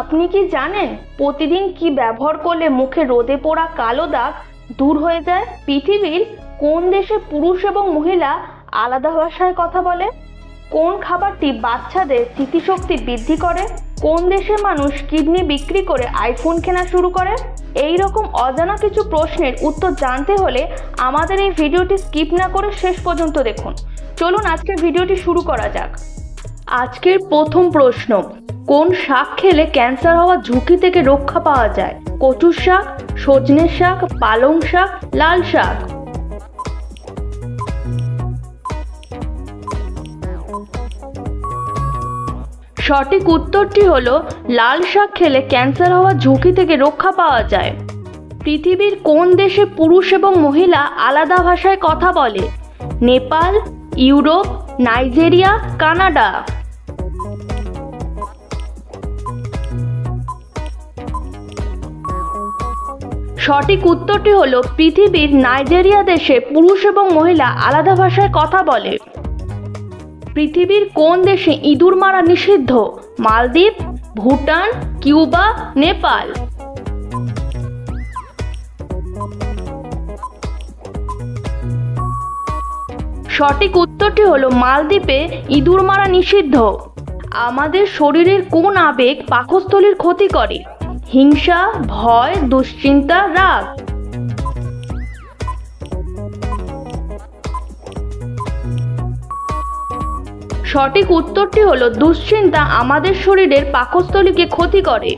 আপনি কি জানেন প্রতিদিন কি ব্যবহার করলে মুখে রোদে পোড়া কালো দাগ দূর হয়ে যায়? পৃথিবীর কোন দেশে পুরুষ এবং মহিলা আলাদা ভাষায় কথা বলে? কোন খাবারটি বাচ্চাদের স্মৃতিশক্তি বৃদ্ধি করে? কোন দেশের মানুষ কিডনি বিক্রি করে আইফোন কেনা শুরু করে? এই রকম অজানা কিছু প্রশ্নের উত্তর জানতে হলে আমাদের এই ভিডিওটি স্কিপ না করে শেষ পর্যন্ত দেখুন। চলুন আজকের ভিডিওটি শুরু করা যাক। আজকের প্রথম প্রশ্ন কোন শাক খেলে ক্যান্সার হওয়ার ঝুঁকি থেকে রক্ষা পাওয়া যায়? কচুর শাক, সজনের শাক, পালং শাক, লাল শাক? সঠিক উত্তরটি হলো, লাল শাক খেলে ক্যান্সার হওয়ার ঝুঁকি থেকে রক্ষা পাওয়া যায়। পৃথিবীর কোন দেশে পুরুষ এবং মহিলা আলাদা ভাষায় কথা বলে? Nepal, Europe, Nigeria, Canada. সঠিক উত্তরটি হলো, পৃথিবীর নাইজেরিয়া দেশে পুরুষ এবং মহিলা আলাদা ভাষায় কথা বলে। পৃথিবীর কোন দেশে ইঁদুর মারা নিষিদ্ধ? মালদ্বীপ, ভুটান, কিউবা, নেপাল। সঠিক উত্তরটি হলো, মালদ্বীপে ইঁদুর মারা নিষিদ্ধ। আমাদের শরীরের কোন আবেগ পাকস্থলীর ক্ষতি করে? হিংসা, ভয়, দুশ্চিন্তা, রাগ। সঠিক উত্তরটি হলো, দুশ্চিন্তা আমাদের শরীরের পাকস্থলীকে ক্ষতি করে।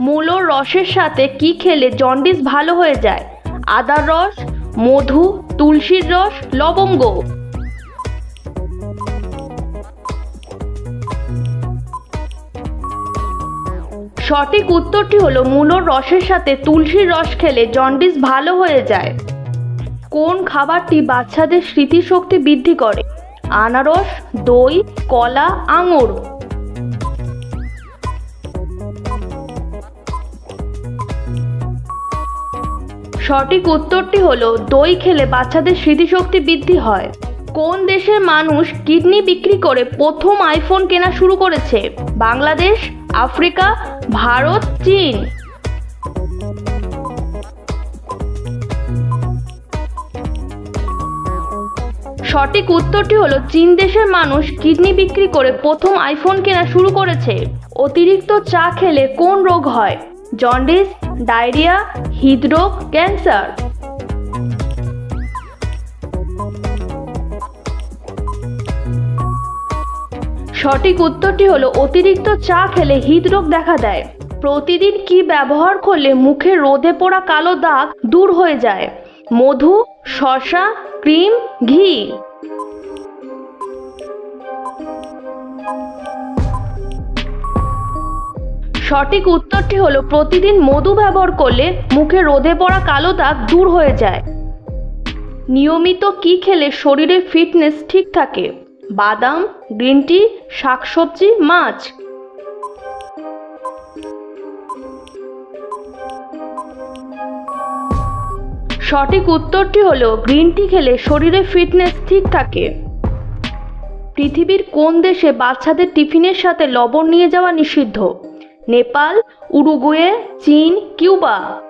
মূলোর রসের সাথে কি খেলে জন্ডিস ভালো হয়ে যায়? আদার রস, মধু, তুলসীর রস, লবঙ্গ। সঠিক উত্তরটি হলো মূলোর রসের সাথে তুলসীর রস খেলে জন্ডিস ভালো হয়ে যায়। কোন খাবারটি বাচ্চাদের স্মৃতিশক্তি বৃদ্ধি করে? আনারস, দই, কলা, আঙুর। সঠিক উত্তরটি হলো দই খেলে বাচ্চাদের স্মৃতিশক্তি বৃদ্ধি হয়। কোন দেশের মানুষ কিডনি বিক্রি করে প্রথম আইফোন কেনা শুরু করেছে? বাংলাদেশ, আফ্রিকা ভারত, চীন। সঠিক উত্তরটি হলো, চীন দেশের মানুষ কিডনি বিক্রি করে প্রথম আইফোন কেনা শুরু করেছে। অতিরিক্ত চা খেলে কোন রোগ হয়? জন্ডিস ডায়রিয়া হৃদরোগ ক্যান্সার সঠিক উত্তরটি হলো অতিরিক্ত চা খেলে হৃদরোগ দেখা দেয়। প্রতিদিন কি ব্যবহার করলে মুখে রোদে পোড়া কালো দাগ দূর হয়ে যায়? মধু শশা ক্রিম, ঘি। সঠিক উত্তরটি হলো প্রতিদিন মধু ব্যবহার করলে মুখে রোদে পড়া কালো দাগ দূর হয়ে যায়। নিয়মিত কি খেলে শরীরের ফিটনেস ঠিক থাকে? বাদাম, গ্রিন টি, শাকসবজি, মাছ। সঠিক উত্তরটি হলো, গ্রিন টি খেলে শরীরের ফিটনেস ঠিক থাকে। পৃথিবীর কোন দেশে বাচ্চাদের টিফিনের সাথে লবণ নিয়ে যাওয়া নিষিদ্ধ? নেপাল, উরুগুয়ে, চীন, কিউবা।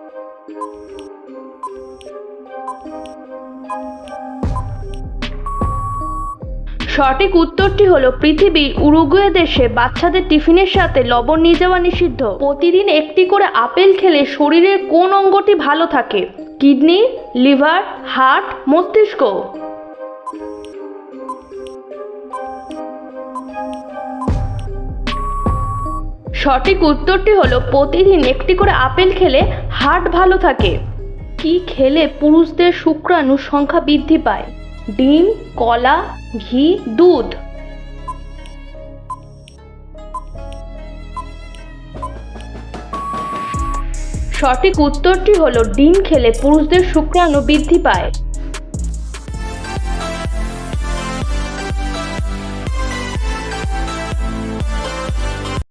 সঠিক উত্তরটি হলো পৃথিবীর উরুগুয়ে দেশে বাচ্চাদের টিফিনের সাথে লবণ নিয়ে যাওয়া নিষিদ্ধ। প্রতিদিন একটি করে আপেল খেলে শরীরের কোন অঙ্গটি ভালো থাকে? কিডনি, লিভার, হার্ট, মস্তিষ্ক। সঠিক উত্তরটি হলো প্রতিদিন একটি করে আপেল খেলে হার্ট ভালো থাকে। কি খেলে পুরুষদের শুক্রাণু সংখ্যা বৃদ্ধি পায়? ডিম কলা ঘি দুধ। সঠিক উত্তরটি হলো ডিম খেলে পুরুষদের শুক্রাণু বৃদ্ধি পায়।